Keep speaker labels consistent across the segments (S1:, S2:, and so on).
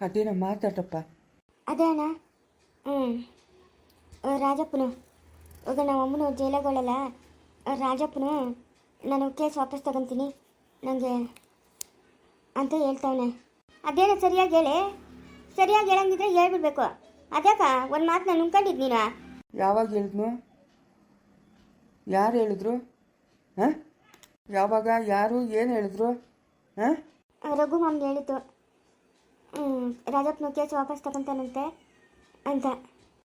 S1: ಅದೇನೋ ಮಾತಾಡಪ್ಪ.
S2: ಅದೇ ಅಣ್ಣ ಹ್ಞೂ ರಾಜಪ್ಪನು. ಇವಾಗ ನಮ್ಮ ಅಮ್ಮನ ಜೈಲಾಗೋಳಲ್ಲ. ರಾಜಪ್ಪನು ನಾನು ಕೇಸ್ ವಾಪಸ್ ತಗೊಂತೀನಿ. ನನಗೆ ಅಂತ ಹೇಳ್ತಾವನೆ. ಅದೇನೋ ಸರಿಯಾಗಿ ಹೇಳಿ? ಸರಿಯಾಗಿ ಹೇಳಂಗಿದ್ರೆ ಹೇಳ್ಬಿಡ್ಬೇಕು. ಅದ್ಯಾಕ? ಒಂದು ಮಾತು ನಾನು ನುಂಕೊಂಡಿದ್ದು ನೀನು?
S1: ಯಾವಾಗ ಹೇಳಿದ್ನು? ಯಾರು ಹೇಳಿದ್ರು? ಹಾಂ? ಯಾವಾಗ ಯಾರು ಏನು ಹೇಳಿದ್ರು? ಹಾಂ?
S2: ರಘು ಮಾಮ್ಗೆ ಹ್ಞೂ ರಾಜಪ್ಪನು ಕೇಸ್ ವಾಪಸ್ ತಗೊಂತಾನಂತೆ ಅಂತ.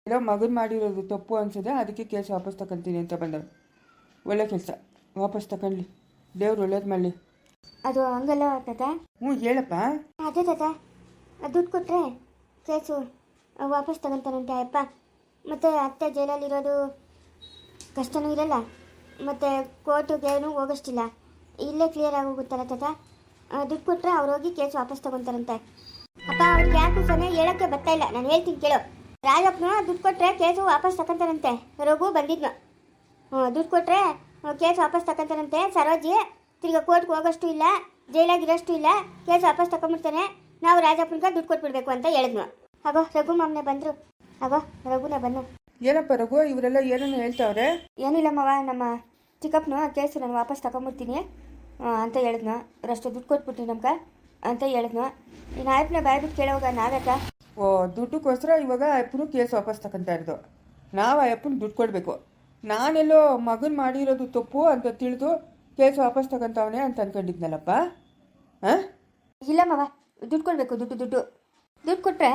S1: ಏನೋ ಮಗನ್ ಮಾಡಿರೋದು ತಪ್ಪು ಅನ್ಸದೆ ಅದಕ್ಕೆ ಕೇಸ್ ವಾಪಸ್ ತಗೊಂತೀನಿ ಅಂತ ಬಂದಳು ಒಳ್ಳೆ ಕೆಲಸ. ವಾಪಸ್ ತಗೊಂಡ್ಲಿ. ದೇವ್ರು ಒಳ್ಳೇದು ಮಾಡಲಿ.
S2: ಅದು ಹಂಗಲ್ಲ ತಾತ.
S1: ಹ್ಞೂ ಹೇಳಪ್ಪ.
S2: ಅದೇ ತಾತ. ದುಡ್ಡು ಕೊಟ್ಟರೆ ಕೇಸು ವಾಪಸ್ ತಗೊಂತಾನಂತೆ ಅಯ್ಯಪ್ಪ. ಮತ್ತು ಅತ್ತೆ ಜೈಲಲ್ಲಿರೋದು ಕಷ್ಟನೂ ಇರಲ್ಲ. ಮತ್ತು ಕೋರ್ಟಿಗೇನು ಹೋಗೋಷ್ಟಿಲ್ಲ. ಇಲ್ಲೇ ಕ್ಲಿಯರ್ ಆಗೋಗುತ್ತಲ್ಲ ತಾತ. ದುಡ್ಡು ಕೊಟ್ಟರೆ ಅವ್ರು ಹೋಗಿ ಕೇಸ್ ವಾಪಸ್ ತಗೊಂತಾರಂತೆ ಅಪ್ಪ ಅವ್ರಿಗೆ ಯಾಕೆ ಸೊನ್ನೆ ಹೇಳಕ್ಕೆ ಬರ್ತಾ ಇಲ್ಲ. ನಾನು ಹೇಳ್ತೀನಿ ಕೇಳು. ರಾಜಪ್ಪನ ದುಡ್ಡು ಕೊಟ್ಟರೆ ಕೇಸು ವಾಪಸ್ ತಕೊಂತಾರಂತೆ ರಘು ಬಂದಿದ್ನು. ಹ್ಞೂ ದುಡ್ಡು ಕೊಟ್ಟರೆ ಕೇಸ್ ವಾಪಸ್ ತಕೊಂತಾರಂತೆ ಸರೋಜಿ ತಿರ್ಗಾ ಕೋರ್ಟ್ಗೆ ಹೋಗೋಷ್ಟು ಇಲ್ಲ ಜೈಲಾಗಿರೋಷ್ಟು ಇಲ್ಲ ಕೇಸ್ ವಾಪಸ್ ತಗೊಂಬಿಡ್ತಾನೆ ನಾವು ರಾಜಪ್ಪನಿಗೆ ದುಡ್ಡು ಕೊಟ್ಬಿಡ್ಬೇಕು ಅಂತ ಹೇಳಿದ್ನು. ಅಗೋ ರಘು ಮಾಮ್ನೆ ಬಂದರು. ಅಗೋ ರಘುನೇ ಬಂದು.
S1: ಏನಪ್ಪ ರಘು ಇವರೆಲ್ಲ ಏನನ್ನು ಹೇಳ್ತಾವ್ರೆ?
S2: ಏನಿಲ್ಲ ಮಾವ ನಮ್ಮ ಚಿಕ್ಕಪ್ಪನು ಕೇಸು ನಾನು ವಾಪಸ್ ತಗೊಂಬಿಡ್ತೀನಿ ಅಂತ ಹೇಳಿದ್ನು. ರಷ್ಟು ದುಡ್ಡು ಕೊಟ್ಬಿಡ್ತೀನಿ ನಮ್ಗೆ. ಅಂತ ಹೇಳಿದ್ನು. ಈ ಆಯ್ಪನೆ ಬಾಯ್ಬಿಟ್ಟು ಕೇಳೋವಾಗ ನಾವ್ಯಾಕ
S1: ಓ ದುಡ್ಡುಗೋಸ್ಕರ ಇವಾಗ ಅಪ್ಪನು ಕೇಸ್ ವಾಪಸ್ ತಗೊಂತಾ ಇರೋದು. ನಾವು ಆ ಅಪ್ಪನ ದುಡ್ಡು ಕೊಡಬೇಕು. ನಾನೆಲ್ಲೋ ಮಗನ್ ಮಾಡಿರೋದು ತಪ್ಪು ಅಂತ ತಿಳಿದು ಕೇಸ್ ವಾಪಸ್ ತಗೊಂತವನೆ ಅಂತ ಅನ್ಕೊಂಡಿದ್ನಲ್ಲಪ್ಪ? ಹಾಂ?
S2: ಇಲ್ಲ ಮಾವ ದುಡ್ಡು ಕೊಡಬೇಕು ದುಡ್ಡು ದುಡ್ಡು. ದುಡ್ಡು ಕೊಟ್ಟರೆ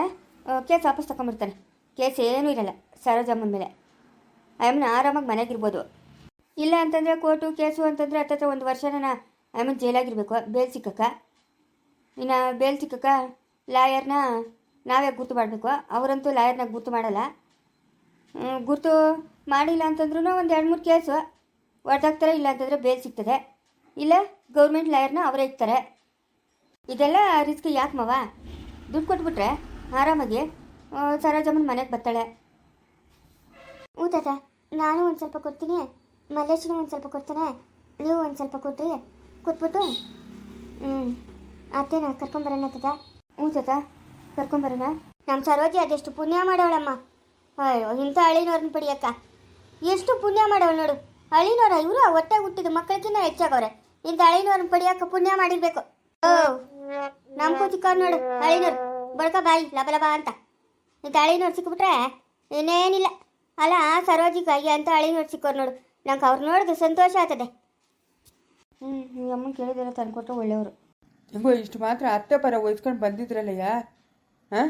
S2: ಕೇಸ್ ವಾಪಸ್ ತಗೊಂಬಿಡ್ತಾನೆ ಕೇಸ್ ಏನೂ ಇರಲ್ಲ ಸರೋಜಮ್ಮನ ಮೇಲೆ. ಅಮ್ಮನ ಆರಾಮಾಗಿ ಮನೆಗಿರ್ಬೋದು. ಇಲ್ಲ ಅಂತಂದರೆ ಕೋರ್ಟು ಕೇಸು ಅಂತಂದರೆ ಹತ್ತತ್ರ ಒಂದು ವರ್ಷನ ಅಮ್ಮನ ಜೈಲಾಗಿರ್ಬೇಕು ಬೇಲ್ ಸಿಕ್ಕಕ್ಕ. ಇನ್ನು ಬೇಲ್ ಸಿಕ್ಕಕ್ಕ ಲಾಯರ್ನ ನಾವೇ ಗುರ್ತು ಮಾಡಬೇಕು. ಅವರಂತೂ ಲಾಯರ್ನ ಗುರ್ತು ಮಾಡಲ್ಲ. ಗುರುತು ಮಾಡಿಲ್ಲ ಅಂತಂದ್ರೂ ಒಂದು ಎರಡು ಮೂರು ಕೇಸು ಹೊಡೆದಾಗ್ತಾರೆ ಇಲ್ಲ ಅಂತಂದರೆ ಬೇಲ್ ಸಿಗ್ತದೆ. ಇಲ್ಲ, ಗೌರ್ಮೆಂಟ್ ಲಾಯರ್ನ ಅವರೇ ಇರ್ತಾರೆ ಇದೆಲ್ಲ ರಿಸ್ಕ್ ಯಾಕೆ ಮಾವ? ದುಡ್ಡು ಕೊಟ್ಬಿಟ್ರೆ ಆರಾಮಾಗಿ ಸರೋಜಮ್ಮನ ಮನೆಗೆ ಬರ್ತಾಳೆ. ಹ್ಞೂ ತಾತ, ನಾನು ಒಂದು ಸ್ವಲ್ಪ ಕೊಡ್ತೀನಿ. ಮಲ್ಲೇಶನು ಒಂದು ಸ್ವಲ್ಪ ಕೊಡ್ತಾನೆ. ನೀವು ಒಂದು ಸ್ವಲ್ಪ ಕೊಡ್ರಿ ಕೊಟ್ಬಿಟ್ಟು ಹ್ಞೂ ಅತ್ತೇನ ಕರ್ಕೊಂಬರೋಣ ತಾತ? ಹ್ಞೂ ತಾತ ಕರ್ಕೊಂಬರೋಣ ನಮ್ಮ ಸರೋಜಿ ಅದೆಷ್ಟು ಪುಣ್ಯ ಮಾಡೋಳಮ್ಮ. ಅಯ್ಯೋ, ಇಂಥ ಹಳಿನವ್ರನ್ನ ಪಡಿಯಕ್ಕ. ಎಷ್ಟು ಪುಣ್ಯ ಮಾಡೋಳು ನೋಡು. ಹಳಿನವ್ರ ಇವರು ಹೊಟ್ಟೆ ಹುಟ್ಟಿದ ಮಕ್ಕಳಿಗಿನ್ನ ಹೆಚ್ಚಾಗವ್ರೆ. ಇಂಥ ಹಳಿನವ್ರನ್ನ ಪಡಿಯಕ್ಕ ಪುಣ್ಯ ಮಾಡಿರ್ಬೇಕು. ಓ ನಮ್ಮ ಕೂತಿಕ್ಕವ್ರು ನೋಡು ಹಳಿನೋರು ಬಡ್ಕ ಬಾಯಿ, ಲಬ ಲಬ ಅಂತ. ಇಂಥ ಹಳಿನವ್ರು ಸಿಕ್ಬಿಟ್ರೆ ಇನ್ನೇನಿಲ್ಲ. ಅಲ್ಲ ಸರೋಜಿ ಕೈಗೆ ಅಂತ ನೋಡಿ ಸಿಕ್ಕೋರು ನೋಡು. ನಂಗೆ ಅವ್ರು ನೋಡಿದ್ರೆ ಸಂತೋಷ ಆಗ್ತದೆ. ಹ್ಞೂ ಅಮ್ಮನ ಕೇಳಿದ್ರೆ ತಂದ್ಕೊಟ್ರೆ ಒಳ್ಳೆಯವರು.
S1: ಹೆಂಗೋ ಇಷ್ಟು ಮಾತ್ರ ಅತ್ತೆ ಪರ ಒಯ್ಸ್ಕೊಂಡು ಬಂದಿದ್ರಲ್ಲಯ್ಯ? ಹಾಂ?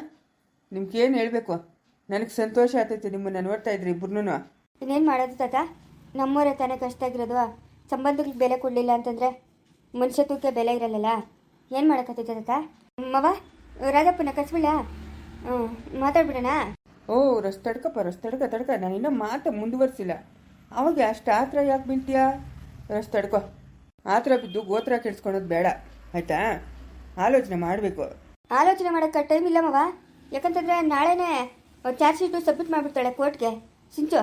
S1: ನಿಮ್ಗೇನು ಹೇಳಬೇಕು? ನನಗೆ ಸಂತೋಷ ಆಗ್ತೈತೆ ನಿಮ್ಮನ್ನು ನೋಡ್ತಾ ಇದ್ರಿ ಇಬ್ಬರನ್ನೂ
S2: ಇನ್ನೇನು ಮಾಡೋದು ತಾತ? ನಮ್ಮೂರ ತಾನೇ ಕಷ್ಟ ಆಗಿರೋದು. ಸಂಬಂಧಗಳಿಗೆ ಬೆಲೆ ಕೊಡಲಿಲ್ಲ ಅಂತಂದರೆ ಮನುಷ್ಯತ್ವಕ್ಕೆ ಬೆಲೆ ಇರಲ್ಲಲ್ಲ? ಏನು ಮಾಡೋಕ್ಕತ್ತೈತೆ ತಾತ? ಮವ ರಾಜಪ್ಪನ ಕಸ್ಬಿಡ ಹ್ಞೂ ಮಾತಾಡ್ಬಿಡೋಣ.
S1: ಓ ರಸ್ ತಡ್ಕಪ್ಪ ರಸ್ ತಡ್ಕ ತಡ್ಕ. ನಾನು ಇನ್ನೂ ಮಾತು ಮುಂದುವರಿಸಿಲ್ಲ. ಅವಾಗ ಅಷ್ಟು ಆತ್ರ ಯಾಕೆ ಬೀಳ್ತೀಯಾ ರಸ್ ತಡ್ಕೊ. ಆತ್ರ ಬಿದ್ದು ಗೋತ್ರ ಕೆಡ್ಸ್ಕೊಳೋದು ಬೇಡ. ಆಯ್ತಾ? ಆಲೋಚನೆ ಮಾಡಬೇಕು.
S2: ಆಲೋಚನೆ ಮಾಡೋಕ್ಕೆ ಟೈಮ್ ಇಲ್ಲ ಮವ. ಯಾಕಂತಂದರೆ ನಾಳೆನೇ ಚಾರ್ಜ್ ಶೀಟು ಸಬ್ಮಿಟ್ ಮಾಡಿಬಿಡ್ತಾಳೆ ಕೋರ್ಟ್ಗೆ ಸಿಂಚು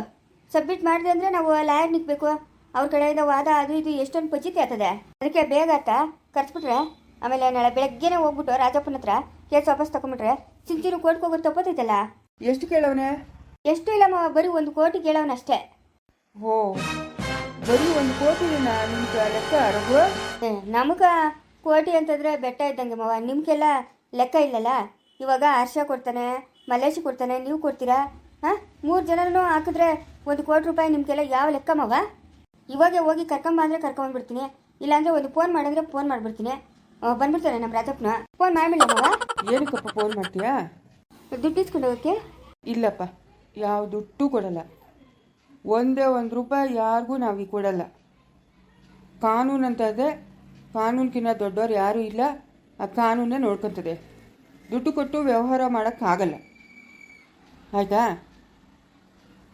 S2: ಸಬ್ಮಿಟ್ ಮಾಡಿದೆ ಅಂದರೆ ನಾವು ಲಾಯರ್ ನಿಲ್ಬೇಕು ಅವ್ರ ಕಡೆಯಿಂದ ವಾದ ಅದು ಇದು ಎಷ್ಟೊಂದು ಪಚಿತಿ ಆಗ್ತದೆ. ಅದಕ್ಕೆ ಬೇಗ ಆತ ಕರ್ಸ್ಬಿಟ್ರೆ ಆಮೇಲೆ ನಾಳೆ ಬೆಳಗ್ಗೆನೇ ಹೋಗ್ಬಿಟ್ಟು ರಾಜಪ್ಪನ ಹತ್ರ ಕೇಸ್ ವಾಪಸ್ ತಗೊಂಬಿಟ್ರೆ ಸಿಂಚಿನ ಕೋರ್ಟ್ಗೆ ಹೋಗೋದು ತಪ್ಪತೈತಲ್ಲ
S1: ಎಷ್ಟು ಕೇಳವನೆ?
S2: ಎಷ್ಟು ಇಲ್ಲ ಮಾವ ಬರೀ ಒಂದು ಕೋಟಿ ಕೇಳೋನಷ್ಟೇ
S1: ಓ ಬರೀ ಒಂದು ಕೋಟಿ ಲೆಕ್ಕ
S2: ನಮಗೆ ಕೋಟಿ ಅಂತಂದರೆ ಬೆಟ್ಟ ಇದ್ದಂಗೆ ಮವ. ನಿಮಗೆಲ್ಲ ಲೆಕ್ಕ ಇಲ್ಲಲ್ಲ? ಇವಾಗ ಹರ್ಷ ಕೊಡ್ತಾನೆ ಮಲೇಶ್ ಕೊಡ್ತಾನೆ ನೀವು ಕೊಡ್ತೀರಾ? ಹಾಂ? ಮೂರು ಜನರನ್ನು ಹಾಕಿದ್ರೆ ಒಂದು ಕೋಟಿ ರೂಪಾಯಿ ನಿಮಗೆಲ್ಲ ಯಾವ ಲೆಕ್ಕ ಮಾವ? ಇವಾಗೆ ಹೋಗಿ ಕರ್ಕೊಂಬ ಅಂದರೆ ಕರ್ಕೊಂಡ್ಬಿಡ್ತೀನಿ ಇಲ್ಲಾಂದ್ರೆ ಒಂದು ಫೋನ್ ಮಾಡಿದ್ರೆ ಫೋನ್ ಮಾಡಿಬಿಡ್ತೀನಿ. ಬಂದ್ಬಿಡ್ತಾನೆ ನಮ್ಮ ರಾಜಪ್ಪನ. ಫೋನ್ ಮಾಡಿಲ್ಲ ಮಾವ.
S1: ಏನಕ್ಕಪ್ಪ ಫೋನ್ ಮಾಡ್ತೀಯಾ?
S2: ದುಡ್ಡು ಇಸ್ಕೊಂಡು ಹೋಗೋಕ್ಕೆ?
S1: ಇಲ್ಲಪ್ಪ ಯಾವ ದುಡ್ಡು ಕೊಡಲ್ಲ. ಒಂದೇ ಒಂದು ರೂಪಾಯಿ ಯಾರಿಗೂ ನಾವು ಕೊಡಲ್ಲ. ಕಾನೂನು ಅಂತ ಇದೆ ಕಾನೂನ್ಕಿನ್ನ ದೊಡ್ಡವ್ರು ಯಾರೂ ಇಲ್ಲ. ಆ ಕಾನೂನೇ ನೋಡ್ಕೊತದೆ. ದುಡ್ಡು ಕೊಟ್ಟು ವ್ಯವಹಾರ ಮಾಡೋಕ್ಕಾಗಲ್ಲ. ಆಯಿತಾ?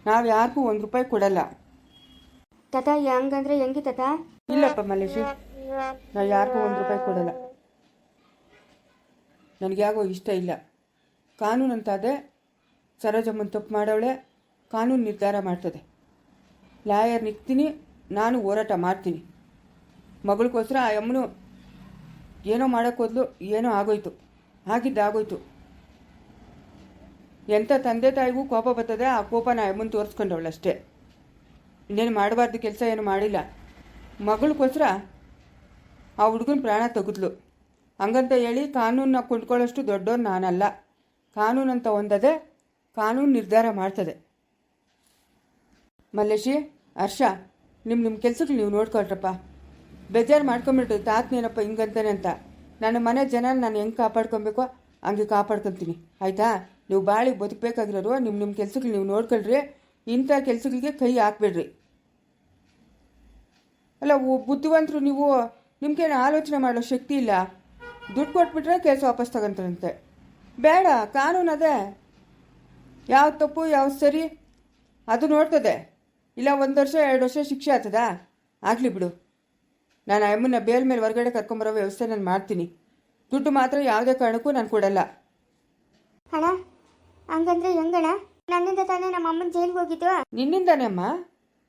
S1: ನಾವು ಯಾರಿಗೂ ಒಂದು ರೂಪಾಯಿ ಕೊಡಲ್ಲ.
S2: ತತ ಹೆಂಗಂದ್ರೆ ಹೆಂಗೆ ತಟ
S1: ಇಲ್ಲಪ್ಪ ಮಲೇಶಿ ನಾವು ಯಾರಿಗೂ ಒಂದು ರೂಪಾಯಿ ಕೊಡಲ್ಲ. ನನಗೆ ಯಾಕೋ ಇಷ್ಟ ಇಲ್ಲ. ಕಾನೂನು ಅಂತ ಅದೇ ಸರೋಜಮ್ಮನ ತಪ್ಪು ಮಾಡೋಳೆ ಕಾನೂನು ನಿರ್ಧಾರ ಮಾಡ್ತದೆ. ಲಾಯರ್ ನಿಗ್ತೀನಿ ನಾನು ಹೋರಾಟ ಮಾಡ್ತೀನಿ. ಮಗಳಿಗೋಸ್ಕರ ಆ ಅಮ್ಮನು ಏನೋ ಮಾಡೋಕ್ಕೋದ್ಲು ಏನೋ ಆಗೋಯ್ತು. ಆಗಿದ್ದು ಆಗೋಯ್ತು. ಎಂಥ ತಂದೆ ತಾಯಿಗೂ ಕೋಪ ಬರ್ತದೆ, ಆ ಕೋಪನ ಅಮ್ಮನ ತೋರಿಸ್ಕೊಂಡವಳು ಅಷ್ಟೇ. ಇನ್ನೇನು ಮಾಡಬಾರ್ದು, ಕೆಲಸ ಏನು ಮಾಡಿಲ್ಲ. ಮಗಳಿಗೋಸ್ಕರ ಆ ಹುಡುಗನ ಪ್ರಾಣ ತೆಗೆದ್ಲು. ಹಂಗಂತ ಹೇಳಿ ಕಾನೂನನ್ನ ಕೊಂಡ್ಕೊಳ್ಳೋಷ್ಟು ದೊಡ್ಡವ್ರು ನಾನಲ್ಲ. ಕಾನೂನು ಅಂತ ಒಂದದೆ, ಕಾನೂನು ನಿರ್ಧಾರ ಮಾಡ್ತದೆ. ಮಲ್ಲೇಶಿ, ಹರ್ಷ ನಿಮ್ಮ ನಿಮ್ಮ ಕೆಲಸಕ್ಕೆ ನೀವು ನೋಡ್ಕೊಳ್ರಪ್ಪ. ಬೇಜಾರು ಮಾಡ್ಕೊಂಬಿಟ್ಟು ತಾತ್ನೇನಪ್ಪ ಹಿಂಗಂತಾನೆ ಅಂತ. ನನ್ನ ಮನೆ ಜನ ನಾನು ಹೆಂಗೆ ಕಾಪಾಡ್ಕೊಬೇಕೋ? ಹಂಗೆ ಕಾಪಾಡ್ಕೊತೀನಿ. ಆಯಿತಾ? ನೀವು ಬಾಳಿ ಬದುಕಬೇಕಾಗಿರೋರು ನಿಮ್ಮ ನಿಮ್ಮ ಕೆಲಸಗಳು ನೀವು ನೋಡ್ಕೊಳ್ರಿ. ಇಂಥ ಕೆಲಸಗಳಿಗೆ ಕೈ ಹಾಕ್ಬೇಡ್ರಿ. ಅಲ್ಲ ಬುದ್ಧಿವಂತರು ನೀವು, ನಿಮ್ಗೇನು ಆಲೋಚನೆ ಮಾಡೋ ಶಕ್ತಿ ಇಲ್ಲ? ದುಡ್ಡು ಕೊಟ್ಬಿಟ್ರೆ ಕೆಲಸ ವಾಪಸ್ ತಗೊಂತಾರಂತೆ. ಬೇಡ, ಕಾನೂನು ಅದೇ. ಯಾವ ತಪ್ಪು, ಯಾವ ಸರಿ, ಅದು ನೋಡ್ತದೆ. ಇಲ್ಲ, ಒಂದು ವರ್ಷ, ಎರಡು ವರ್ಷ ಶಿಕ್ಷೆ ಆಗ್ತದಾ? ಆಗಲಿ ಬಿಡು. ನಾನು ಅಮ್ಮನ್ನ ಬೇಲ್ ಮೇಲೆ ಹೊರಗಡೆ ಕರ್ಕೊಂಬರೋ ವ್ಯವಸ್ಥೆ ನಾನು ಮಾಡ್ತೀನಿ. ದುಡ್ಡು ಮಾತ್ರ ಯಾವುದೇ ಕಾರಣಕ್ಕೂ ನಾನು ಕೊಡಲ್ಲ.
S2: ಅಣ್ಣ ಹಂಗಂದ್ರೆ ಹೆಂಗಣ್ಣ? ನನ್ನಿಂದ ತಾನೇ ನಮ್ಮ ಅಮ್ಮನ ಜೈಲಿಗೆ ಹೋಗಿದ್ದು
S1: ನಿನ್ನಿಂದಾನೇ ಅಮ್ಮ.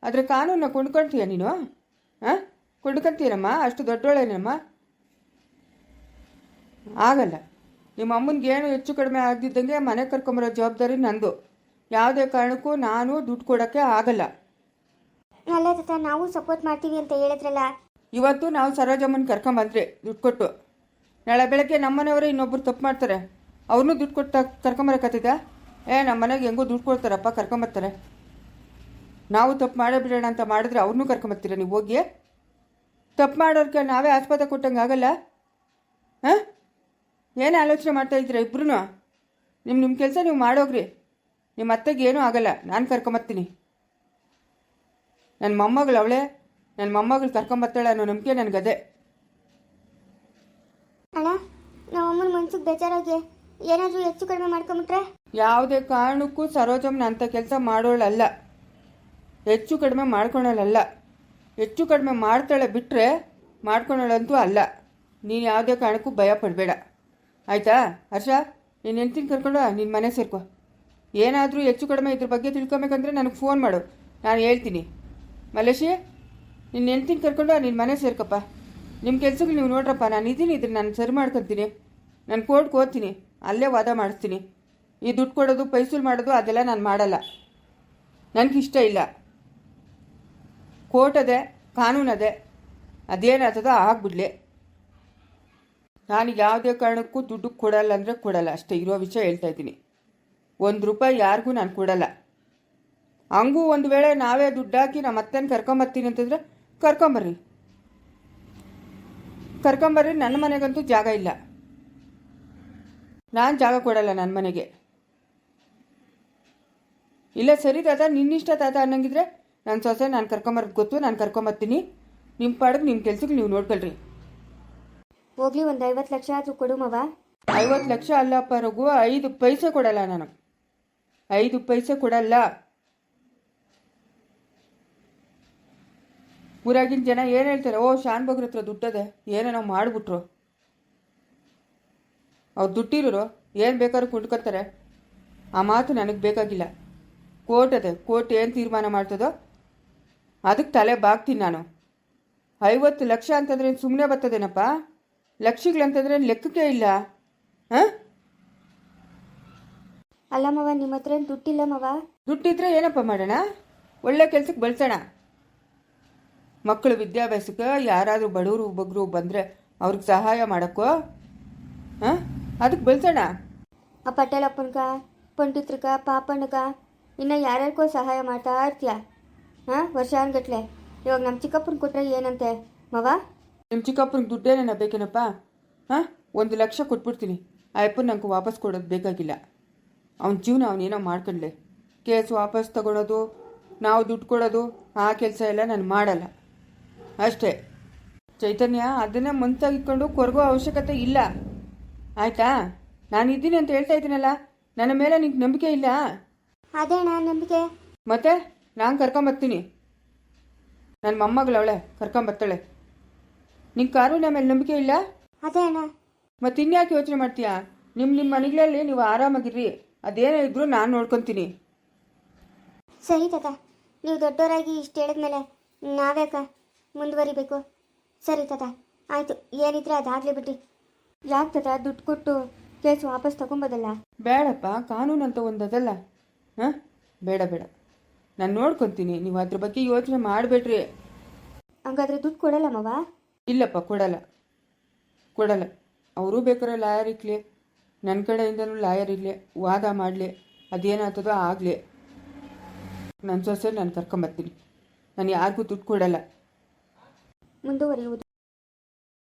S1: ಅದ್ರ ಕಾನೂನ ಕೊಂಡ್ಕೊಳ್ತೀಯ ನೀನು? ಹಾಂ? ಕೊಂಡ್ಕೊಂತೀನಮ್ಮ ಅಷ್ಟು ದೊಡ್ಡೋಳೇನಮ್ಮ? ಆಗಲ್ಲ. ನಿಮ್ಮ ಅಮ್ಮನಿಗೆ ಏನು ಹೆಚ್ಚು ಕಡಿಮೆ ಆಗದಿದ್ದಂಗೆ ಮನೆ ಕರ್ಕೊಂಬರೋ ಜವಾಬ್ದಾರಿ ನಂದು. ಯಾವುದೇ ಕಾರಣಕ್ಕೂ ನಾನು ದುಡ್ಡು ಕೊಡೋಕ್ಕೆ ಆಗಲ್ಲ.
S2: ಅಲ್ಲ ತಾತ ನಾವು ಸಪೋರ್ಟ್ ಮಾಡ್ತೀವಿ ಅಂತ ಹೇಳಿದ್ರಲ್ಲ.
S1: ಇವತ್ತು ನಾವು ಸರೋಜಮ್ಮನ ಕರ್ಕೊಂಬಂದ್ರಿ ದುಡ್ಡು ಕೊಟ್ಟು. ನಾಳೆ ಬೆಳಗ್ಗೆ ನಮ್ಮನೆಯವರೇ ಇನ್ನೊಬ್ಬರು ತಪ್ಪು ಮಾಡ್ತಾರೆ. ಅವ್ರನ್ನೂ ದುಡ್ಡು ಕೊಟ್ಟು ಕರ್ಕೊಂಬರಕತ್ತಿದ್ದ ಏ ನಮ್ಮ ಮನೆಗೆ ಹೆಂಗೋ ದುಡ್ಡು ಕೊಡ್ತಾರಪ್ಪ ಕರ್ಕೊಂಬರ್ತಾರೆ ನಾವು ತಪ್ಪು ಮಾಡೇ ಬಿಡೋಣ ಅಂತ ಮಾಡಿದ್ರೆ ಅವ್ರನ್ನೂ ಕರ್ಕೊಂಬರ್ತೀರ ನೀವು ಹೋಗಿ? ತಪ್ಪು ಮಾಡೋರ್ಗೆ ನಾವೇ ಆಸ್ಪತ್ರೆ ಕೊಟ್ಟಂಗೆ ಆಗಲ್ಲ? ಹಾಂ? ಏನು ಆಲೋಚನೆ ಮಾಡ್ತಾ ಇದ್ದೀರಾ ಇಬ್ರು ನಿಮ್ಮ ನಿಮ್ಮ ಕೆಲಸ ನೀವು ಮಾಡೋಗ್ರಿ. ನಿಮ್ಮ ಅತ್ತೆಗೆ ಏನೂ ಆಗಲ್ಲ, ನಾನು ಕರ್ಕೊಂಬರ್ತೀನಿ ನನ್ನ ಮೊಮ್ಮಗಳು ಅವಳೆ ನನ್ನ ಮೊಮ್ಮಗಳು ಕರ್ಕೊಂಬರ್ತಾಳೆ ಅನ್ನೋ ನಂಬಿಕೆ ನನಗದೆ
S2: ಅಣ್ಣ ನಮ್ಮ ಅಮ್ಮನ ಮನ್ಸಿಗೆ ಬೇಜಾರಾಗಿ ಏನಾದರೂ ಹೆಚ್ಚು ಕಡಿಮೆ ಮಾಡ್ಕೊಂಬಿಟ್ರೆ?
S1: ಯಾವುದೇ ಕಾರಣಕ್ಕೂ ಸರೋಜಮ್ಮನ ಅಂತ ಕೆಲಸ ಮಾಡೋಳಲ್ಲ. ಹೆಚ್ಚು ಕಡಿಮೆ ಮಾಡ್ಕೊಳಲ್ಲ ಹೆಚ್ಚು ಕಡಿಮೆ ಮಾಡ್ತಾಳೆ ಬಿಟ್ಟರೆ ಮಾಡ್ಕೊಳೋಳಂತೂ ಅಲ್ಲ. ನೀನು ಯಾವುದೇ ಕಾರಣಕ್ಕೂ ಭಯ ಪಡಬೇಡ. ಆಯಿತಾ? ಹರ್ಷ ನೀನು ಹೆಂಡ್ತಿನ ಕರ್ಕೊಂಡು ನಿನ್ನ ಮನೆ ಸೇರ್ಕೊ. ಏನಾದರೂ ಹೆಚ್ಚು ಕಡಿಮೆ ಇದ್ರ ಬಗ್ಗೆ ತಿಳ್ಕೊಬೇಕಂದ್ರೆ ನನಗೆ ಫೋನ್ ಮಾಡು. ನಾನು ಹೇಳ್ತೀನಿ. ಮಲೇಶಿ ನಿನ್ನ ಹೆಂಡ್ತಿನ ಕರ್ಕೊಂಡು ನಿನ್ನ ಮನೆ ಸೇರ್ಕಪ್ಪ. ನಿಮ್ಮ ಕೆಲ್ಸಕ್ಕೆ ನೀವು ನೋಡ್ರಪ್ಪ, ನಾನು ಇದ್ದೀನಿ, ಇದ್ರೆ ನಾನು ಸರಿ ಮಾಡ್ಕೊತೀನಿ. ನಾನು ಕೋರ್ಟ್ಗೆ ಓದ್ತೀನಿ ಅಲ್ಲೇ ವಾದ ಮಾಡಿಸ್ತೀನಿ. ಈ ದುಡ್ಡು ಕೊಡೋದು, ಪೈಸೂಲ್ ಮಾಡೋದು, ಅದೆಲ್ಲ ನಾನು ಮಾಡಲ್ಲ. ಇಷ್ಟ ಇಲ್ಲ. ಕೋರ್ಟ್ ಅದೇ, ಕಾನೂನು ಅದೇ. ಅದೇನಾಗ್ತದೋ ಆಗ್ಬಿಡ್ಲಿ. ನಾನು ಯಾವುದೇ ಕಾರಣಕ್ಕೂ ದುಡ್ಡು ಕೊಡಲ್ಲ ಅಂದರೆ ಕೊಡಲ್ಲ. ಅಷ್ಟೇ ಇರೋ ವಿಷಯ ಹೇಳ್ತಾ ಇದ್ದೀನಿ. ಒಂದು ರೂಪಾಯಿ ಯಾರಿಗೂ ನಾನು ಕೊಡಲ್ಲ. ಹಂಗೂ ಒಂದು ವೇಳೆ ನಾವೇ ದುಡ್ಡು ಹಾಕಿ ನಮ್ಮ ಅತ್ತನ ಕರ್ಕೊಂಬರ್ತೀನಿ ಅಂತಂದರೆ ಕರ್ಕೊಂಬರ್ರಿ. ಕರ್ಕೊಂಬರ್ರಿ ನನ್ನ ಮನೆಗಂತೂ ಜಾಗ ಇಲ್ಲ. ನಾನು ಜಾಗ ಕೊಡಲ್ಲ ನನ್ನ ಮನೆಗೆ. ಇಲ್ಲ ಸರಿ ತಾತ ನಿನ್ನಿಷ್ಟ ತಾತ ಅನ್ನಂಗಿದ್ರೆ ನನ್ನ ಸೊಸೆ ನಾನು ಕರ್ಕೊಂಬರೋದು ಗೊತ್ತು ನಾನು ಕರ್ಕೊಂಬರ್ತೀನಿ. ನಿಮ್ಮ ಪಾಡಕ್ಕೆ ನಿಮ್ಮ ಕೆಲ್ಸಕ್ಕೆ ನೀವು ನೋಡ್ಕೊಳ್ರಿ.
S2: ಹೋಗ್ಲಿ ಒಂದು ಐವತ್ತು ಲಕ್ಷ ಆದರೂ ಕೊಡು ಮವ.
S1: ಐವತ್ತು ಲಕ್ಷ ಅಲ್ಲಪ್ಪ ರಘು ಐದು ಪೈಸೆ ಕೊಡಲ್ಲ ನಾನು. ಐದು ಪೈಸೆ ಕೊಡಲ್ಲ. ಊರಾಗಿನ ಜನ ಏನು ಹೇಳ್ತಾರೆ ಓ ಶಾನ್ ಬಗ್ರ ಹತ್ರ ದುಡ್ಡದೆ ಏನೇನೋ ಮಾಡಿಬಿಟ್ರು. ಅವ್ರು ದುಡ್ಡಿರೋರು ಏನು ಬೇಕಾದ್ರೂ ಕೊಂಡ್ಕೊತಾರೆ ಆ ಮಾತು ನನಗೆ ಬೇಕಾಗಿಲ್ಲ. ಕೋರ್ಟ್ ಅದೇ ಕೋರ್ಟ್ ಏನು ತೀರ್ಮಾನ ಮಾಡ್ತದೋ ಅದಕ್ಕೆ ತಲೆ ಬಾಗ್ತೀನಿ ನಾನು. ಐವತ್ತು ಲಕ್ಷ ಅಂತಂದ್ರೆ ಸುಮ್ಮನೆ ಬರ್ತದೇನಪ್ಪ? ಲಕ್ಷಗಳಂತಂದ್ರೆ ಲೆಕ್ಕಕ್ಕೆ ಇಲ್ಲ? ಹಾಂ?
S2: ಅಲ್ಲ ಮವ ನಿಮ್ಮ ಹತ್ರ ಏನು ದುಡ್ಡಿಲ್ಲ ಮವ?
S1: ದುಡ್ಡಿದ್ರೆ ಏನಪ್ಪ ಮಾಡೋಣ? ಒಳ್ಳೆ ಕೆಲ್ಸಕ್ಕೆ ಬಳಸೋಣ. ಮಕ್ಕಳು ವಿದ್ಯಾಭ್ಯಾಸಕ್ಕೆ ಯಾರಾದರೂ ಬಡವರು ಬಗ್ರು ಬಂದರೆ ಅವ್ರಿಗೆ ಸಹಾಯ ಮಾಡೋಕ್ಕೋ? ಹಾಂ? ಅದಕ್ಕೆ ಬೆಳ್ಸೋಣ.
S2: ಆ ಪಟೇಲಪ್ಪನ್ಗ ಪಂಡಿತ್ರಗ ಪಾಪಣ್ಣಗ ಇನ್ನು ಯಾರ್ಯಾರಿಗೋ ಸಹಾಯ ಮಾಡ್ತಾ ಇರ್ತೀಯ? ಹಾಂ? ವರ್ಷಾನ್ಗಟ್ಲೆ. ಇವಾಗ ನಮ್ಮ ಚಿಕ್ಕಪ್ಪನ ಕೊಟ್ಟರೆ ಏನಂತೆ? ಮವ?
S1: ನಿಮ್ಮ ಚಿಕ್ಕಪ್ಪನಿಗೆ ದುಡ್ಡೇನೇನ ಬೇಕೇನಪ್ಪ? ಹಾಂ? ಒಂದು ಲಕ್ಷ ಕೊಟ್ಬಿಡ್ತೀನಿ. ಆ ಅಪ್ಪನ ನಂಗೆ ವಾಪಸ್ ಕೊಡೋದು ಬೇಕಾಗಿಲ್ಲ. ಅವನ ಜೀವನ ಅವನೇನೋ ಮಾಡ್ಕೊಂಡ್ಲೆ. ಕೇಸ್ ವಾಪಸ್ ತಗೊಳೋದು ನಾವು ದುಡ್ಡು ಕೊಡೋದು ಆ ಕೆಲಸ ಎಲ್ಲ ನಾನು ಮಾಡಲ್ಲ. ಅಷ್ಟೇ. ಚೈತನ್ಯ ಅದನ್ನೇ ಮನ್ಸಾಗಿಟ್ಕೊಂಡು ಕೊರಗೋ ಅವಶ್ಯಕತೆ ಇಲ್ಲ. ಆಯಿತಾ? ನಾನು ಇದ್ದೀನಿ ಅಂತ ಹೇಳ್ತಾ ಇದ್ದೀನಲ್ಲ ನನ್ನ ಮೇಲೆ ನಿಂಗೆ ನಂಬಿಕೆ ಇಲ್ಲ?
S2: ಅದೇ ನಾನು ನಂಬಿಕೆ.
S1: ಮತ್ತೆ? ನಾನು ಕರ್ಕೊಂಬರ್ತೀನಿ ನನ್ನ ಮೊಮ್ಮಗಳವಳೆ ಕರ್ಕೊಂಬರ್ತಾಳೆ ನಿಂಗೆ ನಮ್ಮ ಮೇಲೆ ನಂಬಿಕೆ ಇಲ್ಲ?
S2: ಅದೇ ಅಣ್ಣ.
S1: ಮತ್ತೆ ಇನ್ಯಾಕೆ ಯೋಚನೆ ಮಾಡ್ತೀಯಾ? ನಿಮ್ಮ ನಿಮ್ಮ ಮನೆಗಳಲ್ಲಿ ನೀವು ಆರಾಮಾಗಿರ್ರಿ. ಅದೇನೇ ಇದ್ರೂ ನಾನು ನೋಡ್ಕೊತೀನಿ.
S2: ಸರಿ ತಾತ ನೀವು ದೊಡ್ಡವರಾಗಿ ಇಷ್ಟು ಹೇಳಿದ್ಮೇಲೆ ನಾವ್ಯಾಕ? ಮುಂದುವರಿಬೇಕು. ಸರಿ ತಾತ ಆಯಿತು. ಏನಿದ್ರೆ ಅದಾಗ್ಲಿ ಬಿಡಿ ಯಾಕೆ ತಾತ ದುಡ್ಡು ಕೊಟ್ಟು ಕೇಸ್ ವಾಪಸ್ ತಗೊಂಬೋದಲ್ಲ?
S1: ಬೇಡಪ್ಪ ಕಾನೂನು ಅಂತ ಒಂದದಲ್ಲ. ಹಾಂ? ಬೇಡ ಬೇಡ. ನಾನು ನೋಡ್ಕೊಂತೀನಿ ನೀವು ಅದ್ರ ಬಗ್ಗೆ ಯೋಚನೆ ಮಾಡಬೇಡ್ರಿ.
S2: ಹಂಗಾದ್ರೆ ದುಡ್ಡು ಕೊಡಲ್ಲ ಮವ?
S1: ಇಲ್ಲಪ್ಪ ಕೊಡಲ್ಲ. ಕೊಡಲ್ಲ. ಅವರು ಬೇಕಾದ್ರೆ ಲಾಯರ್ ಇಕ್ಲಿ ನನ್ನ ಕಡೆಯಿಂದನೂ ಲಾಯರ್ ಇರಲಿ ವಾದ ಮಾಡಲಿ ಅದೇನಾಗ್ತದೋ ಆಗಲಿ. ನನ್ನ ಸೊಸೆ ನಾನು ಕರ್ಕೊಂಬರ್ತೀನಿ. ನಾನು ಯಾರಿಗೂ ದುಡ್ಡು ಕೊಡಲ್ಲ.
S2: ಮುಂದುವರಿಯುವುದು.